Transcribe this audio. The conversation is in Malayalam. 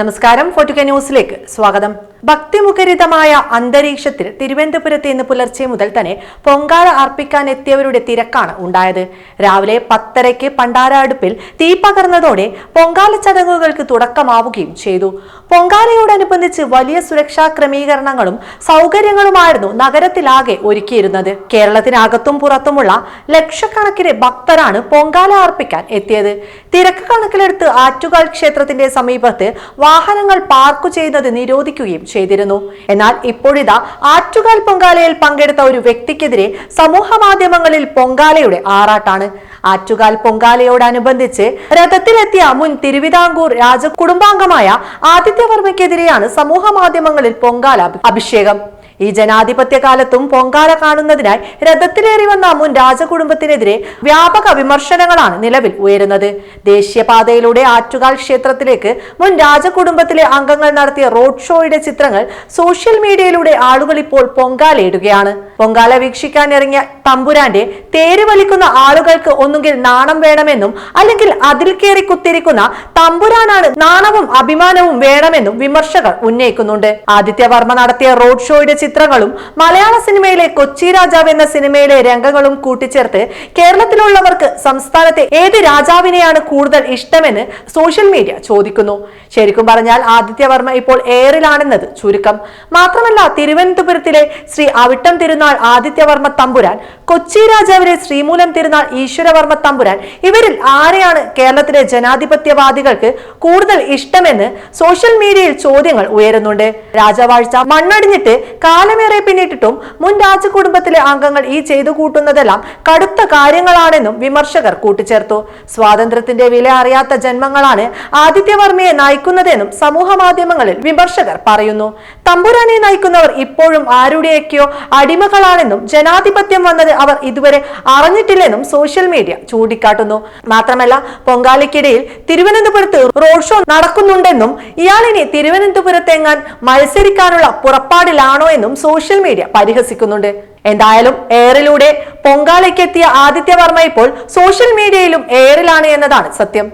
നമസ്കാരം. ഫോർട്ടിക്ക ന്യൂസിലേക്ക് സ്വാഗതം. ഭക്തിമുഖരിതമായ അന്തരീക്ഷത്തിൽ തിരുവനന്തപുരത്ത് ഇന്ന് പുലർച്ചെ മുതൽ തന്നെ പൊങ്കാല അർപ്പിക്കാൻ എത്തിയവരുടെ തിരക്കാണ് ഉണ്ടായത്. രാവിലെ പത്തരയ്ക്ക് പണ്ടാര അടുപ്പിൽ തീ പകർന്നതോടെ പൊങ്കാല ചടങ്ങുകൾക്ക് തുടക്കമാവുകയും ചെയ്തു. പൊങ്കാലയോടനുബന്ധിച്ച് വലിയ സുരക്ഷാ ക്രമീകരണങ്ങളും സൗകര്യങ്ങളുമായിരുന്നു നഗരത്തിലാകെ ഒരുക്കിയിരുന്നത്. കേരളത്തിനകത്തും പുറത്തുമുള്ള ലക്ഷക്കണക്കിന് ഭക്തരാണ് പൊങ്കാല അർപ്പിക്കാൻ എത്തിയത്. തിരക്ക് കണക്കിലെടുത്ത് ആറ്റുകാൽ ക്ഷേത്രത്തിന്റെ സമീപത്ത് വാഹനങ്ങൾ പാർക്ക് ചെയ്യുന്നത് നിരോധിക്കുകയും ചെയ്തിരുന്നു. എന്നാൽ ഇപ്പോഴിതാ ആറ്റുകാൽ പൊങ്കാലയിൽ പങ്കെടുത്ത ഒരു വ്യക്തിക്കെതിരെ സമൂഹ മാധ്യമങ്ങളിൽ പൊങ്കാലയുടെ ആറാട്ടാണ്. ആറ്റുകാൽ പൊങ്കാലയോടനുബന്ധിച്ച് രഥത്തിലെത്തിയ മുൻ തിരുവിതാംകൂർ രാജകുടുംബാംഗമായ ആദിത്യവർമ്മയ്ക്കെതിരെയാണ് സമൂഹ മാധ്യമങ്ങളിൽ പൊങ്കാല അഭിഷേകം. ഈ ജനാധിപത്യ കാലത്തും പൊങ്കാല കാണുന്നതിനായി രഥത്തിലേറി വന്ന മുൻ രാജകുടുംബത്തിനെതിരെ വ്യാപക വിമർശനങ്ങളാണ് നിലവിൽ ഉയരുന്നത്. ദേശീയപാതയിലൂടെ ആറ്റുകാൽ ക്ഷേത്രത്തിലേക്ക് മുൻ രാജകുടുംബത്തിലെ അംഗങ്ങൾ നടത്തിയ റോഡ് ഷോയുടെ ചിത്രങ്ങൾ സോഷ്യൽ മീഡിയയിലൂടെ ആളുകൾ ഇപ്പോൾ പൊങ്കാലയിടുകയാണ്. പൊങ്കാല വീക്ഷിക്കാൻ ഇറങ്ങിയ തമ്പുരാന്റെ തേര് വലിക്കുന്ന ആളുകൾക്ക് ഒന്നുകിൽ നാണം വേണമെന്നും അല്ലെങ്കിൽ അതിൽ കയറി കുത്തിരിക്കുന്ന തമ്പുരാനാണ് നാണവും അഭിമാനവും വേണമെന്നും വിമർശകർ ഉന്നയിക്കുന്നുണ്ട്. ആദിത്യവർമ്മ നടത്തിയ റോഡ് ഷോയുടെ ചിത്രങ്ങളും മലയാള സിനിമയിലെ കൊച്ചി രാജാവ് എന്ന സിനിമയിലെ രംഗങ്ങളും കൂട്ടിച്ചേർത്ത് കേരളത്തിലുള്ളവർക്ക് സംസ്ഥാനത്തെ ഏത് രാജാവിനെയാണ് കൂടുതൽ ഇഷ്ടമെന്ന് സോഷ്യൽ മീഡിയ ചോദിക്കുന്നു. ശരിക്കും പറഞ്ഞാൽ ആദിത്യവർമ്മ ഇപ്പോൾ എയറിലാണെന്നത് ചുരുക്കം. മാത്രമല്ല തിരുവനന്തപുരത്തിലെ ശ്രീ അവിട്ടം തിരുനാൾ ആദിത്യവർമ്മ തമ്പുരാൻ കൊച്ചി രാജാവിലെ ശ്രീമൂലം തിരുനാൾ ഈശ്വരവർമ്മ തമ്പുരാൻ ഇവരിൽ ആരെയാണ് കേരളത്തിലെ ജനാധിപത്യവാദികൾക്ക് കൂടുതൽ ഇഷ്ടമെന്ന് സോഷ്യൽ മീഡിയയിൽ ചോദ്യങ്ങൾ ഉയരുന്നുണ്ട്. രാജവാഴ്ച മണ്ണടിഞ്ഞിട്ട് കാലമേറെ പിന്നിട്ടിട്ടും മുൻ രാജകുടുംബത്തിലെ അംഗങ്ങൾ ഈ ചെയ്തു കൂട്ടുന്നതെല്ലാം കടുത്ത കാര്യങ്ങളാണെന്നും വിമർശകർ കൂട്ടിച്ചേർത്തു. സ്വാതന്ത്ര്യത്തിന്റെ വില അറിയാത്ത ജന്മങ്ങളാണ് ആദിത്യവർമ്മയെ നയിക്കുന്നതെന്നും സമൂഹ മാധ്യമങ്ങളിൽ വിമർശകർ പറയുന്നു. തമ്പുരാനെ നയിക്കുന്നവർ ഇപ്പോഴും ആരുടെയൊക്കെയോ അടിമകളാണെന്നും ജനാധിപത്യം വന്നത് അവർ ഇതുവരെ അറിഞ്ഞിട്ടില്ലെന്നും സോഷ്യൽ മീഡിയ ചൂണ്ടിക്കാട്ടുന്നു. മാത്രമല്ല പൊങ്കാലയ്ക്കിടയിൽ തിരുവനന്തപുരത്ത് റോഡ് ഷോ നടക്കുന്നുണ്ടെന്നും ഇയാളിനി തിരുവനന്തപുരത്തെങ്ങാൻ മത്സരിക്കാനുള്ള പുറപ്പാടിലാണോ എന്നും സോഷ്യൽ മീഡിയ പരിഹസിക്കുന്നുണ്ട്. എന്തായാലും എയറിലൂടെ പൊങ്കാലയ്ക്കെത്തിയ ആദിത്യവർമ്മ ഇപ്പോൾ സോഷ്യൽ മീഡിയയിലും എയറിലാണ് എന്നതാണ് സത്യം.